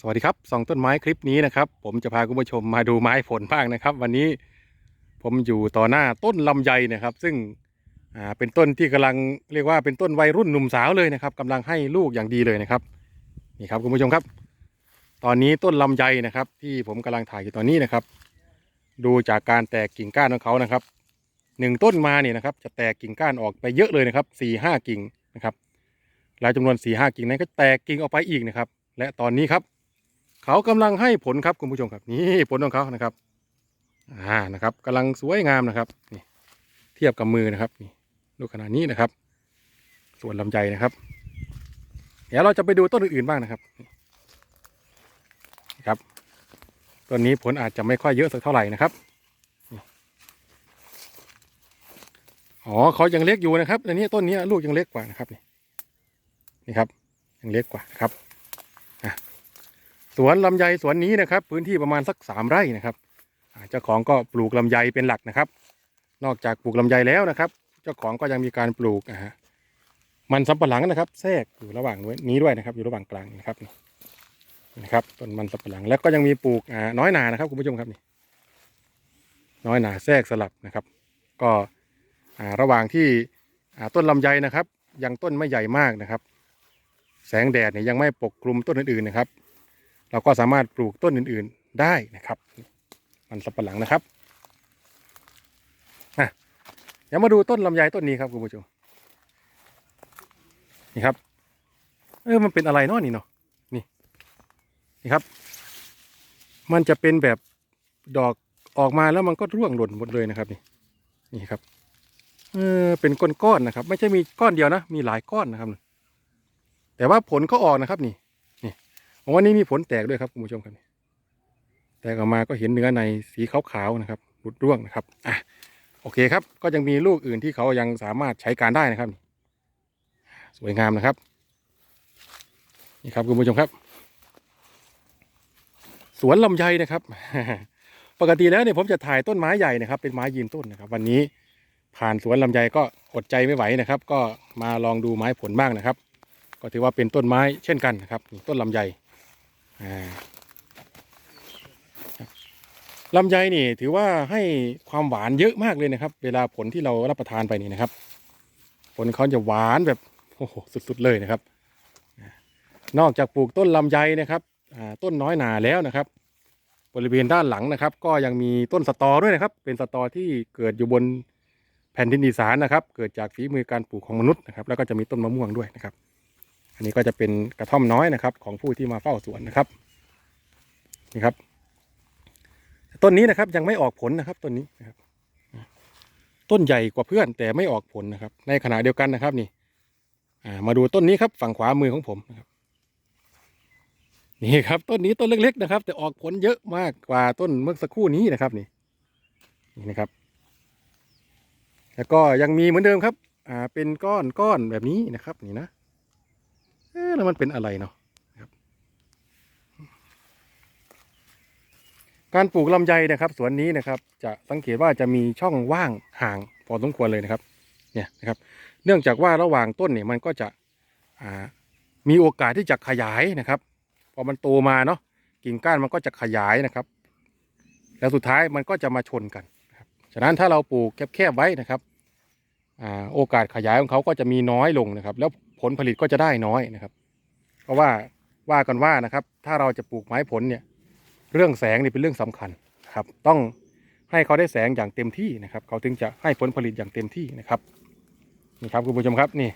สวัสดีครับสองต้นไม้คลิปนี้นะครับ ผมจะพาคุณผู้ชมมาดูไม้ผลบ้างนะครับ วันนี้ผมอยู่ต่อหน้าต้นลำไยนะครับ ซึ่งอ่าเป็นต้นที่กำลังเรียกว่าเป็นต้นวัยรุ่นหนุ่มสาวเลยนะครับกำลังให้ลูกอย่างดีเลยนะครับนี่ครับคุณผู้ชมครับ ตอนนี้ต้นลำไยนะครับ ที่ผมกำลังถ่ายอยู่ตอนนี้นะครับ ดูจากการแตกกิ่งก้านของเขานะครับหนึ่งต้นมาเนี่ยนะครับ จะแตกกิ่งก้านออกไปเยอะเลยนะครับสี่ห้ากิ่งนะครับรายจำนวนสี่ห้ากิ่งนั้นก็แตกกิ่งออกไปอีกนะครับ และตอนนี้ครับ เขากำลังให้ผลครับคุณผู้ชมครับนี่ผลของเขานะครับอ่านะครับกำลังสวยงามนะครับนี่เทียบกับมือนะครับนี่ลูกขนาดนี้นะครับ ส่วนลำไยนะครับ เดี๋ยวเราจะไปดูต้นอื่นๆบ้างนะครับนี่ครับต้นนี้ผลอาจจะไม่ค่อยเยอะสักเท่าไหร่นะครับอ๋อเขายังเล็กอยู่นะครับอันนี้ต้นนี้ลูกยังเล็กกว่านะครับนี่นี่ครับยังเล็กกว่านะครับ สวนลำไยสวนนี้นะครับ พื้นที่ประมาณสักสามไร่นะครับเจ้าของก็ปลูกลำไยเป็นหลักนะครับ นอกจากปลูกลำไยแล้วนะครับ เจ้าของก็ยังมีการปลูกอ่ามันสำปะหลังนะครับ แทรกอยู่ระหว่างนี้ด้วยนะครับ อยู่ระหว่างกลางนะครับนี่นะครับต้นมันสำปะหลังแล้วก็ยังมีปลูกอ่าน้อยหนานะครับคุณผู้ชมครับนี่น้อยหนาแทรกสลับนะครับ ก็อ่าระหว่างที่อ่าต้นลำไยนะครับ ยังต้นไม่ใหญ่มากนะครับ แสงแดดเนี่ยยังไม่ปกคลุมต้นอื่นๆนะครับ เราก็สามารถปลูกต้นอื่นๆได้นะครับ มันสับปะหลังนะครับอะเดี๋ยวมาดูต้นลำไยต้นนี้ครับคุณผู้ชมนี่ครับ เออมันเป็นอะไรเนาะนี่เนาะนี่นี่ครับ มันจะเป็นแบบดอกออกมาแล้วมันก็ร่วงหล่นหมดเลยนะครับ นี่นี่ครับเออเป็นก้อนๆนะครับ ไม่ใช่มีก้อนเดียวนะ มีหลายก้อนนะครับ แต่ว่าผลก็ออกนะครับ นี่ วันนี้มีผลแตกด้วยครับคุณผู้ชมครับ แตกออกมาก็เห็นเนื้อในสีขาวๆนะครับหลุดร่วงนะครับอะโอเคครับ ก็ยังมีลูกอื่นที่เขายังสามารถใช้การได้นะครับ สวยงามนะครับ นี่ครับคุณผู้ชมครับ สวนลำไยนะครับ ปกติแล้วเนี่ยผมจะถ่ายต้นไม้ใหญ่นะครับ เป็นไม้ยืนต้นนะครับ วันนี้ผ่านสวนลำไยก็อดใจไม่ไหวนะครับ ก็มาลองดูไม้ผลบ้างนะครับ ก็ถือว่าเป็นต้นไม้เช่นกันนะครับ ต้นลำไย ลำไยนี่ถือว่าให้ความหวานเยอะมากเลยนะครับ เวลาผลที่เรารับประทานไปนี่นะครับ ผลเขาจะหวานแบบโอ้โหสุดๆเลยนะครับ นอกจากปลูกต้นลำไยนะครับต้นน้อยหนาแล้วนะครับ บริเวณด้านหลังนะครับ ก็ยังมีต้นสตอด้วยนะครับ เป็นสตอที่เกิดอยู่บนแผ่นดินอีสานนะครับ เกิดจากฝีมือการปลูกของมนุษย์นะครับ แล้วก็จะมีต้นมะม่วงด้วยนะครับ อันนี้ก็จะเป็นกระท่อมน้อยนะครับ ของผู้ที่มาเฝ้าสวนนะครับนี่ครับต้นนี้นะครับยังไม่ออกผลนะครับต้นนี้นะครับ ต้นใหญ่กว่าเพื่อนแต่ไม่ออกผลนะครับ ในขณะเดียวกันนะครับนี่มาดูต้นนี้ครับฝั่งขวามือของผมนะครับนี่ครับต้นนี้ต้นเล็กๆนะครับ แต่ออกผลเยอะมากกว่าต้นเมื่อสักครู่นี้นะครับนี่นี่นะครับ แล้วก็ยังมีเหมือนเดิมครับ อ่าเป็นก้อนก้อนแบบนี้นะครับ นี่นะ เอ๊ะแล้วมันเป็นอะไรเนาะครับการปลูกลำไยนะครับ สวนนี้นะครับ จะสังเกตว่าจะมีช่องว่างห่างพอสมควรเลยนะครับ เนี่ยนะครับ เนื่องจากว่าระหว่างต้นเนี่ยมันก็จะมีโอกาสที่จะขยายนะครับ พอมันโตมาเนาะกิ่งก้านมันก็จะขยายนะครับ แล้วสุดท้ายมันก็จะมาชนกันครับฉะนั้นถ้าเราปลูกแคบๆไว้นะครับอโอกาสขยายของเขาก็จะมีน้อยลงนะครับ แล้ว ผลผลิตก็จะได้น้อยนะครับ เพราะว่าว่ากันว่านะครับ ถ้าเราจะปลูกไม้ผลเนี่ย เรื่องแสงนี่เป็นเรื่องสำคัญครับ ต้องให้เขาได้แสงอย่างเต็มที่นะครับ เขาถึงจะให้ผลผลิตอย่างเต็มที่นะครับนี่ครับคุณผู้ชมครับนี่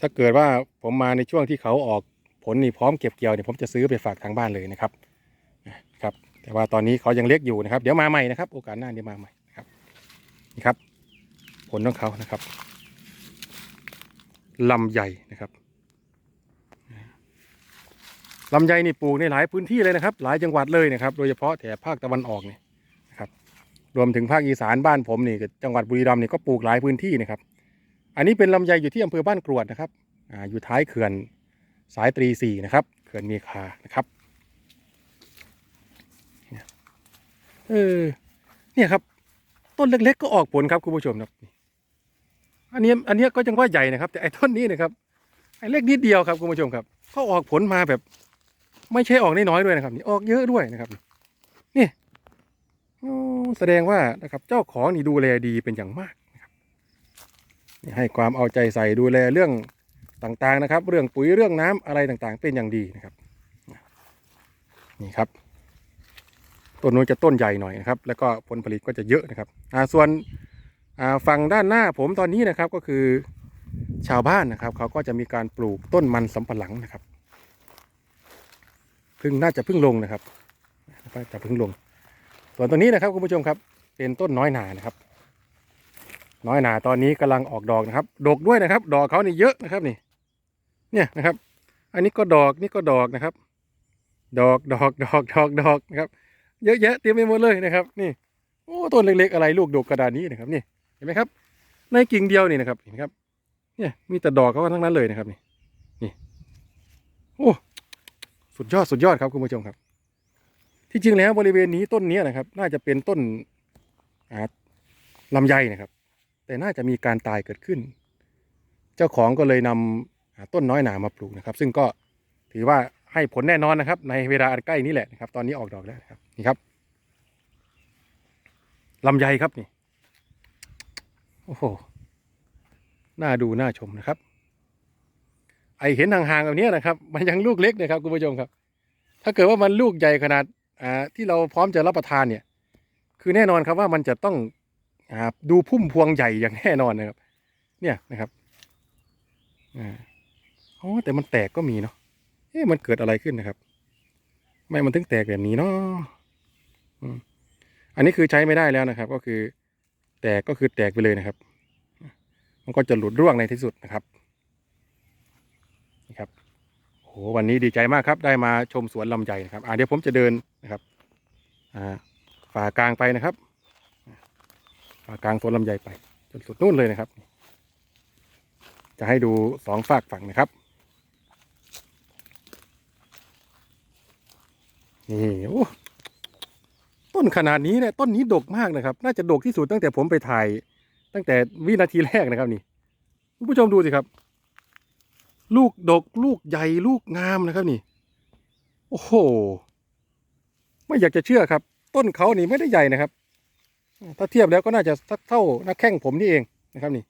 ถ้าเกิดว่าผมมาในช่วงที่เขาออกผลนี่พร้อมเก็บเกี่ยวเนี่ยผมจะซื้อไปฝากทางบ้านเลยนะครับนะครับ แต่ว่าตอนนี้เขายังเล็กอยู่นะครับ เดี๋ยวมาใหม่นะครับ โอกาสหน้าเดี๋ยวมาใหม่นะครับนี่ครับ ผลของเขานะครับ ลำไยนะครับลำไยนี่ปลูกในหลายพื้นที่เลยนะครับ หลายจังหวัดเลยนะครับ โดยเฉพาะแถบภาคตะวันออกเนี่ยนะครับ รวมถึงภาคอีสานบ้านผมนี่จังหวัดบุรีรัมย์นี่ก็ปลูกหลายพื้นที่นะครับ อันนี้เป็นลำไยอยู่ที่อำเภอบ้านกรวดนะครับอ่าอยู่ท้ายเขื่อนสายตรีสี่นะครับเขื่อนเมีคานะครับเนี่ยเออเนี่ยครับ ต้นเล็กๆก็ออกผลครับคุณผู้ชมครับ อันนี้อันนี้ก็ยังว่าใหญ่นะครับ แต่ไอ้ต้นนี้นะครับไอ้เล็กนิดเดียวครับคุณผู้ชมครับเขาออกผลมาแบบ ไม่ใช่ออกน้อยๆด้วยนะครับ นี่ออกเยอะด้วยนะครับ นี่แสดงว่านะครับ เจ้าของนี่ดูแลดีเป็นอย่างมากนะครับนี่ให้ความเอาใจใส่ดูแลเรื่องต่างๆนะครับ เรื่องปุ๋ยเรื่องน้ำอะไรต่างๆ เป็นอย่างดีนะครับ นี่ครับต้นนู้นจะต้นใหญ่หน่อยนะครับ แล้วก็ผลผลิตก็จะเยอะนะครับ อ่าส่วน ฝั่งด้านหน้าผมตอนนี้นะครับก็คือชาวบ้านนะครับ เขาก็จะมีการปลูกต้นมันสำปะหลังนะครับพิ่งน่าจะพิ่งลงนะครับจะพิ่งลง ส่วนตัวนี้นะครับคุณผู้ชมครับ เป็นต้นน้อยหนานะครับ น้อยหนาตอนนี้กำลังออกดอกนะครับ ดกด้วยนะครับ ดอกเขานี่เยอะนะครับนี่ เนี่ยนะครับ อันนี้ก็ดอกนี่ก็ดอกนะครับ ดอกดอกดอกดอกดอกนะครับ เยอะแยะเต็มไปหมดเลยนะครับ นี่โอ้ต้นเล็กๆอะไรลูกดกกระดานนี้นะครับนี่ นไหมครับ ในกิ่งเดียวนี่นะครับ เห็นครับ เนี่ยมีแต่ดอกเขาทั้งนั้นเลยนะครับนี่ นี่ โอ้ สุดยอดสุดยอดครับคุณผู้ชมครับ ที่จริงแล้วบริเวณนี้ต้นนี้นะครับ น่าจะเป็นต้นอ่าลำไยนะครับ แต่น่าจะมีการตายเกิดขึ้น เจ้าของก็เลยนำอ่าต้นน้อยหนามาปลูกนะครับ ซึ่งก็ถือว่าให้ผลแน่นอนนะครับ ในเวลาอันใกล้นี้แหละนะครับ ตอนนี้ออกดอกแล้วนะครับนี่ครับลำไยครับนี่ โอ้โห น่าดูน่าชมนะครับ ไอเห็นห่างๆแบบนี้นะครับ มันยังลูกเล็กนะครับคุณผู้ชมครับ ถ้าเกิดว่ามันลูกใหญ่ขนาดอ่าที่เราพร้อมจะรับประทานเนี่ย คือแน่นอนครับว่ามันจะต้องอ่าดูพุ่มพวงใหญ่อย่างแน่นอนนะครับ เนี่ยนะครับอ่าอ๋อแต่มันแตกก็มีเนาะเอ๊ะมันเกิดอะไรขึ้นนะครับทำไม่มันถึงแตกแบบนี้เนาะอันนี้คือใช้ไม่ได้แล้วนะครับ ก็คือ แตกก็คือแตกไปเลยนะครับ มันก็จะหลุดร่วงในที่สุดนะครับนี่ครับโหวันนี้ดีใจมากครับ ได้มาชมสวนลำไยนะครับอ่าเดี๋ยวผมจะเดินนะครับอ่าฝ่ากลางไปนะครับฝ่ากลางสวนลำไยไป จนสุดนู่นเลยนะครับ จะให้ดูสองฝากฝั่งนะครับนี่โอ้ ต้นขนาดนี้เนี่ยต้นนี้ดกมากนะครับ น่าจะดกที่สุดตั้งแต่ผมไปถ่าย ตั้งแต่วินาทีแรกนะครับนี่คุณผู้ชมดูสิครับ ลูกดกลูกใหญ่ลูกงามนะครับนี่ โอ้โห ไม่อยากจะเชื่อครับ ต้นเขานี่ไม่ได้ใหญ่นะครับ ถ้าเทียบแล้วก็น่าจะสักเท่าหน้าแข้งผมนี่เองนะครับนี่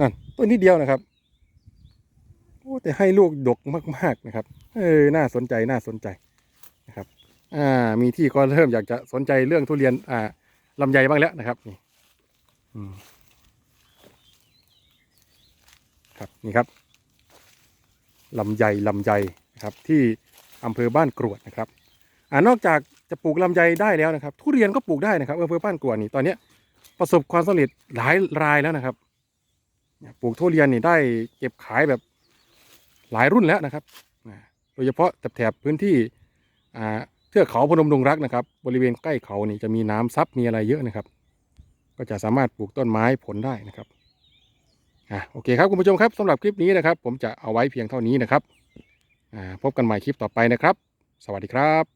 นั่นต้นนิดเดียวนะครับโอ้แต่ให้ลูกดกมาก ๆนะครับ เออน่าสนใจน่าสนใจนะครับ อ่ามีที่ก็เริ่มอยากจะสนใจเรื่องทุเรียนอ่าลำไยบ้างแล้วนะครับนี่ครับนี่ครับลำไยลำไยนะครับที่อำเภอบ้านกรวดนะครับอ่านอกจากจะปลูกลำไยได้แล้วนะครับ ทุเรียนก็ปลูกได้นะครับอำเภอบ้านกรวดนี่ตอนเนี้ประสบความสำเร็จหลายรายแล้วนะครับปลูกทุเรียนนี่ได้เก็บขายแบบหลายรุ่นแล้วนะครับโดยเฉพาะแถบพื้นที่อ่า ทือกเขาพนมดงรักนะครับ บริเวณใกล้เขานี่จะมีน้ำซับมีอะไรเยอะนะครับ ก็จะสามารถปลูกต้นไม้ผลได้นะครับอ่าโอเคครับคุณผู้ชมครับสำหรับคลิปนี้นะครับ ผมจะเอาไว้เพียงเท่านี้นะครับอ่าพบกันใหม่คลิปต่อไปนะครับ สวัสดีครับ